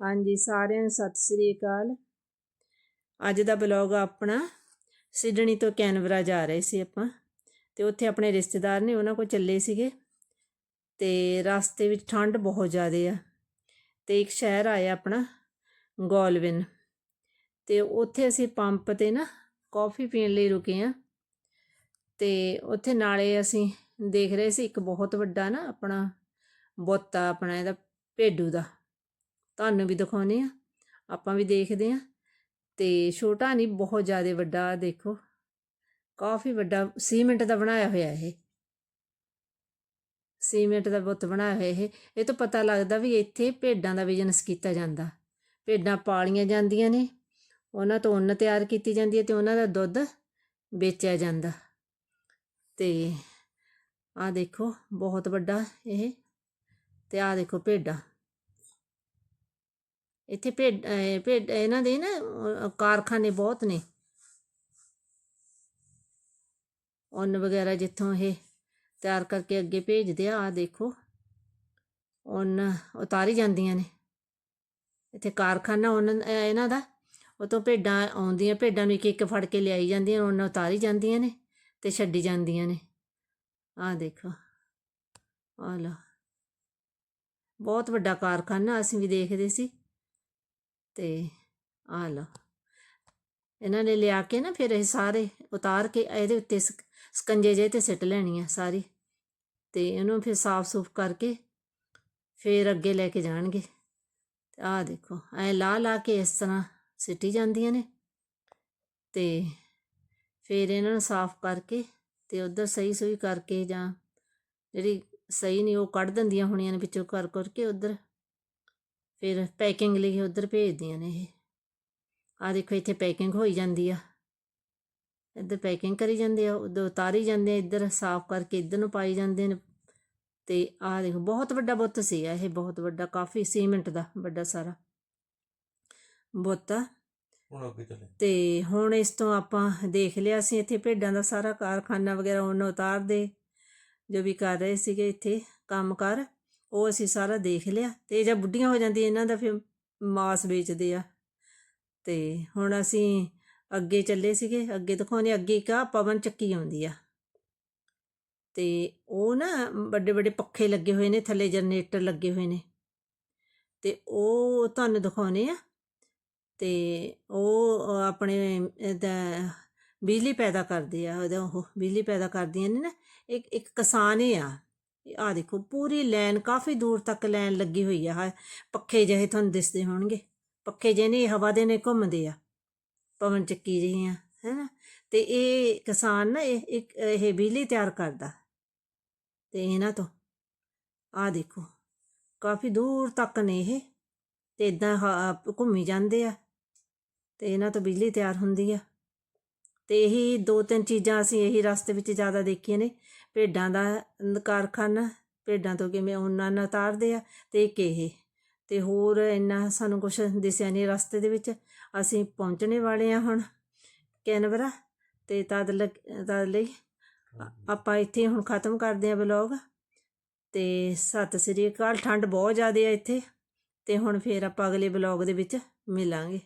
ਹਾਂਜੀ, ਸਾਰਿਆਂ ਨੂੰ ਸਤਿ ਸ੍ਰੀ ਅਕਾਲ। ਅੱਜ ਦਾ ਬਲੌਗ ਆਪਣਾ ਸਿਡਨੀ ਤੋਂ ਕੈਨਵਰਾ ਜਾ ਰਹੇ ਸੀ ਆਪਾਂ ਤੇ ਉੱਥੇ ਆਪਣੇ ਰਿਸ਼ਤੇਦਾਰ ਨੇ ਉਹਨਾਂ ਕੋਲ ਚੱਲੇ ਸੀਗੇ ਤੇ ਰਸਤੇ ਵਿੱਚ ਠੰਡ ਬਹੁਤ ਜ਼ਿਆਦੇ ਆ ਤੇ ਇੱਕ ਸ਼ਹਿਰ ਆਇਆ ਆਪਣਾ ਗੋਲਵਿਨ ਤੇ ਉੱਥੇ ਅਸੀਂ ਪੰਪ ਤੇ ਨਾ ਕਾਫੀ ਪੀਣ ਲਈ ਰੁਕੇ ਆ ਤੇ ਉੱਥੇ ਨਾਲੇ ਅਸੀਂ ਦੇਖ ਰਹੇ ਸੀ ਇੱਕ ਬਹੁਤ ਵੱਡਾ ਨਾ ਆਪਣਾ ਬੁੱਤ ਆਪਣਾ ਇਹਦਾ ਭੇਡੂ ਦਾ। ਤੁਹਾਨੂੰ ਵੀ ਦਿਖਾਉਨੇ ਆ ਆਪਾਂ ਵੀ ਦੇਖਦੇ ਆ ਤੇ ਛੋਟਾ ਨਹੀਂ, ਬਹੁਤ ਜ਼ਿਆਦਾ ਵੱਡਾ ਆਹ ਦੇਖੋ। ਕਾਫੀ ਵੱਡਾ ਸੀਮੈਂਟ ਦਾ ਬਣਾਇਆ ਹੋਇਆ ਇਹ। ਸੀਮੈਂਟ ਦਾ ਬੁੱਤ ਬਣਾਇਆ ਹੋਇਆ ਇਹ। ਇਹ ਤੋਂ ਪਤਾ ਲੱਗਦਾ ਵੀ ਇੱਥੇ ਭੇਡਾਂ ਦਾ ਬਿਜ਼ਨਸ ਕੀਤਾ ਜਾਂਦਾ। ਭੇਡਾਂ ਪਾਲੀਆਂ ਜਾਂਦੀਆਂ ਨੇ, ਉਹਨਾਂ ਤੋਂ ਉੱਨ ਤਿਆਰ ਕੀਤੀ ਜਾਂਦੀ ਹੈ ਤੇ ਉਹਨਾਂ ਦਾ ਦੁੱਧ ਵੇਚਿਆ ਜਾਂਦਾ। ਤੇ ਆਹ ਦੇਖੋ, ਬਹੁਤ ਵੱਡਾ ਇਹ ਤੇ ਆਹ ਦੇਖੋ ਭੇਡਾਂ। ਇੱਥੇ ਭੇਡ ਭੇਡ, ਇਹਨਾਂ ਦੇ ਨਾ ਕਾਰਖਾਨੇ ਬਹੁਤ ਨੇ। ਉੱਨ ਵਗੈਰਾ ਜਿੱਥੋਂ ਇਹ ਤਿਆਰ ਕਰਕੇ ਅੱਗੇ ਭੇਜਦੇ ਆ ਆ ਦੇਖੋ। ਉੱਨ ਉਤਾਰੀ ਜਾਂਦੀਆਂ ਨੇ। ਇੱਥੇ ਕਾਰਖਾਨਾ ਉੱਨ ਇਹਨਾਂ ਦਾ ਉਹ ਭੇਡਾਂ ਆਉਂਦੀਆਂ, ਭੇਡਾਂ ਨੂੰ ਇੱਕ ਇੱਕ ਫੜ ਕੇ ਲਿਆਈ ਜਾਂਦੀਆਂ, ਉੱਨ ਉਤਾਰੀ ਜਾਂਦੀਆਂ ਨੇ ਤੇ ਛੱਡੀ ਜਾਂਦੀਆਂ ਨੇ। ਆਹ ਦੇਖੋ, ਆਹ ਲਓ। ਬਹੁਤ ਵੱਡਾ ਕਾਰਖਾਨਾ ਅਸੀਂ ਵੀ ਦੇਖਦੇ ਸੀ। ਤੇ ਆ ਲਓ। ਇਹਨਾਂ ਨੇ ਲਿਆ ਕੇ ਨਾ ਫਿਰ ਇਹ ਸਾਰੇ ਉਤਾਰ ਕੇ ਇਹਦੇ ਉੱਤੇ ਸਕ- ਸਕੰਜੇ ਜਿਹੇ ਤੇ ਸਿੱਟ ਲੈਣੀ ਆ ਸਾਰੀ। ਤੇ ਇਹਨੂੰ ਫਿਰ ਸਾਫ਼ ਸੂਫ ਕਰਕੇ ਫਿਰ ਅੱਗੇ ਲੈ ਕੇ ਜਾਣਗੇ। ਤੇ ਆਹ ਦੇਖੋ, ਐ ਲਾ ਲਾ ਕੇ ਇਸ ਤਰ੍ਹਾਂ ਸਿੱਟੀ ਜਾਂਦੀਆਂ ਨੇ। ਤੇ ਫਿਰ ਇਹਨਾਂ ਨੂੰ ਸਾਫ਼ ਕਰਕੇ ਤੇ ਉਧਰ ਸਹੀ ਸੂਈ ਕਰਕੇ ਜਾਂ ਜਿਹੜੀ ਸਹੀ ਨਹੀਂ ਉਹ ਕੱਢ ਦਿੰਦੀਆਂ ਹੋਣੀਆਂ ਨੇ ਵਿੱਚੋਂ ਕਰ ਕਰਕੇ ਉਧਰ। ਫਿਰ ਪੈਕਿੰਗ ਲਈ ਉਧਰ ਭੇਜਦੀਆਂ ਨੇ ਇਹ। ਆ ਦੇਖੋ ਇੱਥੇ ਪੈਕਿੰਗ ਹੋਈ ਜਾਂਦੀ ਆ। ਇੱਧਰ ਪੈਕਿੰਗ ਕਰੀ ਜਾਂਦੇ ਆ ਉਧਰ ਉਤਾਰੀ ਜਾਂਦੇ ਆ ਇੱਧਰ ਸਾਫ਼ ਕਰਕੇ ਇੱਧਰ ਨੂੰ ਪਾਈ ਜਾਂਦੇ ਨੇ। ਤੇ ਆ ਦੇਖੋ ਬਹੁਤ ਵੱਡਾ ਬੁੱਤ ਸੀ ਇਹ ਬਹੁਤ ਵੱਡਾ ਕਾਫੀ ਸੀਮੈਂਟ ਦਾ ਵੱਡਾ ਸਾਰਾ ਬੁੱਤ ਹੁਣ ਅੱਗੇ ਚੱਲੇ। ਤੇ ਹੁਣ ਇਸ ਤੋਂ ਆਪਾਂ ਦੇਖ ਲਿਆ ਸੀ ਇੱਥੇ ਭੇਡਾਂ ਦਾ ਸਾਰਾ ਕਾਰਖਾਨਾ ਵਗੈਰਾ ਉਹਨੂੰ ਉਤਾਰਦੇ ਜੋ ਵੀ ਕਰ ਰਹੇ ਸੀਗੇ ਇੱਥੇ ਕੰਮ ਕਰ। ਉਹ ਅਸੀਂ ਸਾਰਾ ਦੇਖ ਲਿਆ ਤੇ ਜਦ ਬੁੱਢੀਆਂ ਹੋ ਜਾਂਦੀਆਂ ਇਹਨਾਂ ਦਾ ਫਿਰ ਮਾਸ ਵੇਚਦੇ ਆ। ਤੇ ਹੁਣ ਅਸੀਂ ਅੱਗੇ ਚੱਲੇ ਸੀਗੇ, ਅੱਗੇ ਦਿਖਾਉਂਦੇ ਅੱਗੇ ਇੱਕ ਆ ਪਵਨ ਚੱਕੀ ਆਉਂਦੀ ਆ। ਤੇ ਉਹ ਨਾ ਵੱਡੇ ਵੱਡੇ ਪੱਖੇ ਲੱਗੇ ਹੋਏ ਨੇ, ਥੱਲੇ ਜਨਰੇਟਰ ਲੱਗੇ ਹੋਏ ਨੇ। ਤੇ ਉਹ ਤੁਹਾਨੂੰ ਦਿਖਾਉਣੇ ਆ। ਤੇ ਉਹ ਆਪਣੇ ਇਹਦਾ ਬਿਜਲੀ ਪੈਦਾ ਕਰਦੇ ਆ, ਉਹਦਾ ਉਹ ਬਿਜਲੀ ਪੈਦਾ ਕਰਦੀਆਂ ਨੇ ਨਾ, ਇੱਕ ਇੱਕ ਕਿਸਾਨ ਹੀ ਆ। ਆ ਦੇਖੋ, ਪੂਰੀ ਲਾਈਨ ਕਾਫੀ ਦੂਰ ਤੱਕ ਲਾਈਨ ਲੱਗੀ ਹੋਈ ਆ ਪੱਖੇ ਜਿਹੇ ਤੁਹਾਨੂੰ ਦਿਸਦੇ ਹੋਣਗੇ। ਪੱਖੇ ਜਿਹੇ ਨੇ, ਹਵਾ ਦੇ ਨੇ, ਘੁੰਮਦੇ ਆ। ਪਵਨ ਚੱਕੀ ਜਿਹੀਆਂ ਹੈਨਾ? ਤੇ ਇਹ ਕਿਸਾਨ ਨਾ, ਇਹ, ਇੱਕ, ਇਹ ਬਿਜਲੀ ਤਿਆਰ ਕਰਦਾ। ਤੇ ਇਹਨਾਂ ਤੋਂ ਆ ਦੇਖੋ, ਕਾਫੀ ਦੂਰ ਤੱਕ ਨੇ ਇਹ। ਤੇ ਇਦਾਂ ਘੁੰਮੀ ਜਾਂਦੇ ਆ। ਤੇ ਇਹਨਾਂ ਤੋਂ ਬਿਜਲੀ ਤਿਆਰ ਹੁੰਦੀ ਆ। ਤੇ ਇਹੀ ਦੋ ਤਿੰਨ ਚੀਜ਼ਾਂ ਅਸੀਂ ਇਹੀ ਰਸਤੇ ਵਿੱਚ ਜ਼ਿਆਦਾ ਦੇਖੀਆਂ ਨੇ। ਭੇਡਾਂ ਦਾ ਕਾਰਖਾਨਾ, ਭੇਡਾਂ ਤੋਂ ਕਿਵੇਂ ਉਹਨਾਂ ਨਾਲ ਉਤਾਰਦੇ ਆ ਤੇ ਇੱਕ ਇਹ ਤੇ ਹੋਰ ਇੰਨਾ ਸਾਨੂੰ ਕੁਝ ਦਿਸਿਆ ਨਹੀਂ ਰਸਤੇ ਦੇ ਵਿੱਚ। ਅਸੀਂ ਪਹੁੰਚਣੇ ਵਾਲੇ ਆ ਹੁਣ ਕੈਨਵਰਾ ਤੇ ਤਦ ਲੱਗ, ਤਦ ਲਈ ਆਪਾਂ ਇੱਥੇ ਹੁਣ ਖਤਮ ਕਰਦੇ ਆ ਬਲੌਗ ਤੇ ਸਤਿ ਸ੍ਰੀ ਅਕਾਲ, ਠੰਡ ਬਹੁਤ ਜ਼ਿਆਦਾ ਆ ਇੱਥੇ। ਤੇ ਹੁਣ ਫੇਰ ਆਪਾਂ ਅਗਲੇ ਬਲੌਗ ਦੇ ਵਿੱਚ ਮਿਲਾਂਗੇ।